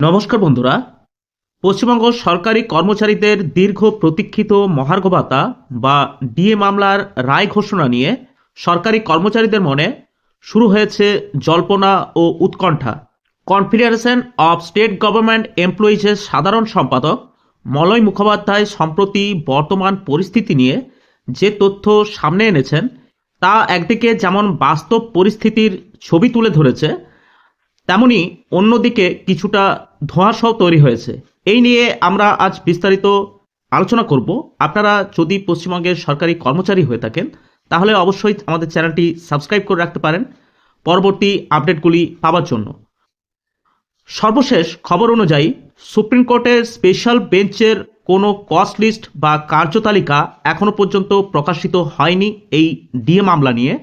নমস্কার বন্ধুরা। পশ্চিমবঙ্গ সরকারি কর্মচারীদের দীর্ঘ প্রতীক্ষিত মহার্ঘ ভাতা বা ডিএ মামলার রায় ঘোষণা নিয়ে সরকারি কর্মচারীদের মনে শুরু হয়েছে জল্পনা ও উৎকণ্ঠা। কনফেডারেশন অফ স্টেট গভর্নমেন্ট এমপ্লয়িজের সাধারণ সম্পাদক মলয় মুখোপাধ্যায় সম্প্রতি বর্তমান পরিস্থিতি নিয়ে যে তথ্য সামনে এনেছেন, তা একদিকে যেমন বাস্তব পরিস্থিতির ছবি তুলে ধরেছে তেমনি অন্যদিকে কিছুটা ধোঁয়াশাও তৈরি হয়েছে। এই নিয়ে আমরা আজ বিস্তারিত আলোচনা করব। আপনারা যদি পশ্চিমবঙ্গের সরকারি কর্মচারী হয়ে থাকেন, তাহলে অবশ্যই আমাদের চ্যানেলটি সাবস্ক্রাইব করে রাখতে পারেন। পরবর্তী আপডেটগুলি পাওয়ার জন্য। সর্বশেষ খবর অনুযায়ী, সুপ্রিম কোর্টের স্পেশাল বেঞ্চের কোনো কস্ট লিস্ট বা কার্যতালিকা এখনও পর্যন্ত প্রকাশিত হয়নি এই ডিএ মামলা নিয়ে।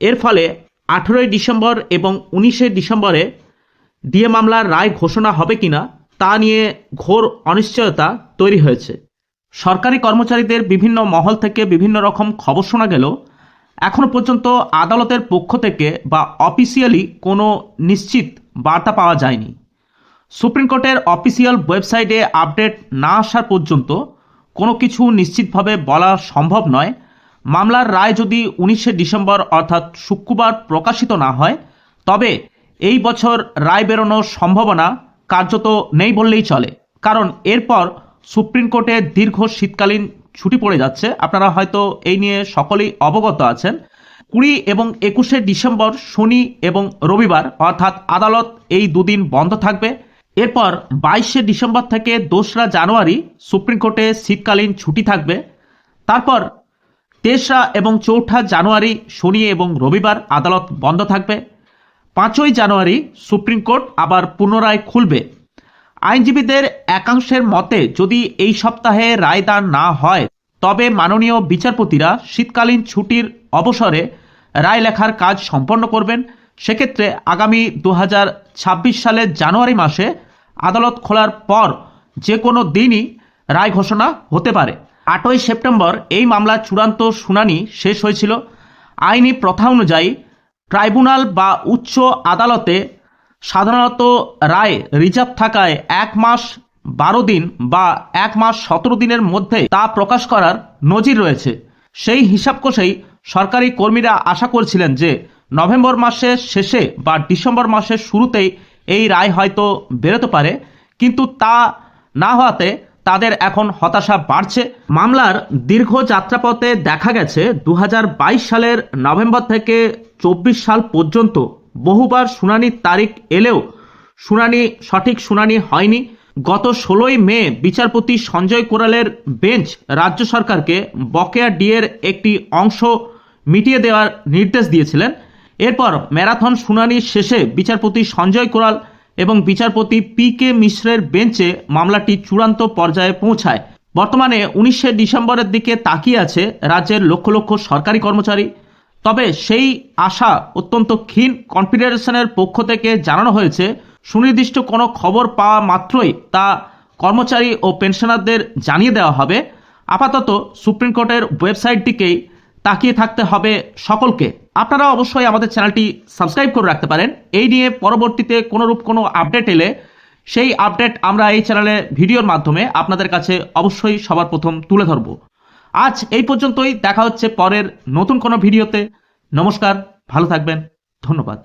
এর ফলে আঠেরোই ডিসেম্বর এবং উনিশে ডিসেম্বরে ডিএ মামলার রায় ঘোষণা হবে কিনা তা নিয়ে ঘোর অনিশ্চয়তা তৈরি হয়েছে। সরকারি কর্মচারীদের বিভিন্ন মহল থেকে বিভিন্ন রকম খবর শোনা গেলেও এখনও পর্যন্ত আদালতের পক্ষ থেকে বা অফিসিয়ালি কোনো নিশ্চিত বার্তা পাওয়া যায়নি। সুপ্রিম কোর্টের অফিসিয়াল ওয়েবসাইটে আপডেট না আসার পর্যন্ত কোনো কিছু নিশ্চিতভাবে বলা সম্ভব নয়। মামলার রায় যদি উনিশে ডিসেম্বর অর্থাৎ শুক্রবার প্রকাশিত না হয়, তবে এই বছর রায় বেরোনোর সম্ভাবনা কার্যত নেই বললেই চলে। কারণ এরপর সুপ্রিম কোর্টে দীর্ঘ শীতকালীন ছুটি পড়ে যাচ্ছে। আপনারা হয়তো এই নিয়ে সকলেই অবগত আছেন। কুড়ি এবং একুশে ডিসেম্বর শনি এবং রবিবার, অর্থাৎ আদালত এই দুদিন বন্ধ থাকবে। এরপর বাইশে ডিসেম্বর থেকে দোসরা জানুয়ারি সুপ্রিম কোর্টে শীতকালীন ছুটি থাকবে। তারপর তেসরা এবং চৌঠা জানুয়ারি শনি এবং রবিবার আদালত বন্ধ থাকবে। পাঁচই জানুয়ারি সুপ্রিম কোর্ট আবার পুনরায় খুলবে। আইনজীবীদের একাংশের মতে, যদি এই সপ্তাহে রায়দান না হয়, তবে মাননীয় বিচারপতিরা শীতকালীন ছুটির অবসরে রায় লেখার কাজ সম্পন্ন করবেন। সেক্ষেত্রে আগামী দু হাজার ছাব্বিশ সালের জানুয়ারি মাসে আদালত খোলার পর যে কোনো দিনই রায় ঘোষণা হতে পারে। আটই সেপ্টেম্বর এই মামলার চূড়ান্ত শুনানি শেষ হয়েছিল। আইনি প্রথা অনুযায়ী ট্রাইব্যুনাল বা উচ্চ আদালতে সাধারণত রায় রিজার্ভ থাকায় এক মাস বারো দিন বা এক মাস সতেরো দিনের মধ্যে তা প্রকাশ করার নজির রয়েছে। সেই হিসাব কষেই সরকারি কর্মীরা আশা করছিলেন যে নভেম্বর মাসের শেষে বা ডিসেম্বর মাসের শুরুতেই এই রায় হয়তো বেরোতে পারে, কিন্তু তা না হওয়াতে তাদের এখন হতাশা বাড়ছে। মামলার দীর্ঘ যাত্রাপথে দেখা গেছে দু হাজার বাইশ সালের নভেম্বর থেকে সাল পর্যন্ত বহুবার শুনানির তারিখ এলেও শুনানি, সঠিক শুনানি হয়নি। গত ষোলোই মে বিচারপতি সঞ্জয় কোরালের বেঞ্চ রাজ্য সরকারকে বকেয়া ডিয়ের একটি অংশ মিটিয়ে দেওয়ার নির্দেশ দিয়েছিলেন। এরপর ম্যারাথন শুনানির শেষে বিচারপতি সঞ্জয় কোরাল এবং বিচারপতি পি কে মিশ্রের বেঞ্চে মামলাটি চূড়ান্ত পর্যায়ে পৌঁছায়। বর্তমানে উনিশে ডিসেম্বরের দিকে তাকিয়ে আছে রাজ্যের লক্ষ লক্ষ সরকারি কর্মচারী। তবে সেই আশা অত্যন্ত ক্ষীণ কনফেডারেশনের পক্ষ থেকে জানানো হয়েছে, সুনির্দিষ্ট কোনো খবর পাওয়া মাত্রই তা কর্মচারী ও পেনশনারদের জানিয়ে দেওয়া হবে। আপাতত সুপ্রিম কোর্টের ওয়েবসাইটটিকেই তাকিয়ে থাকতে হবে সকলকে। আপনারা অবশ্যই আমাদের চ্যানেলটি সাবস্ক্রাইব করে রাখতে পারেন। এই নিয়ে পরবর্তীতে কোনোরূপ কোনো আপডেট এলে সেই আপডেট আমরা এই চ্যানেলে ভিডিওর মাধ্যমে আপনাদের কাছে অবশ্যই সবার প্রথম তুলে ধরব। আজ এই পর্যন্তই। দেখা হচ্ছে পরের নতুন কোনো ভিডিওতে। নমস্কার ভালো থাকবেন। ধন্যবাদ।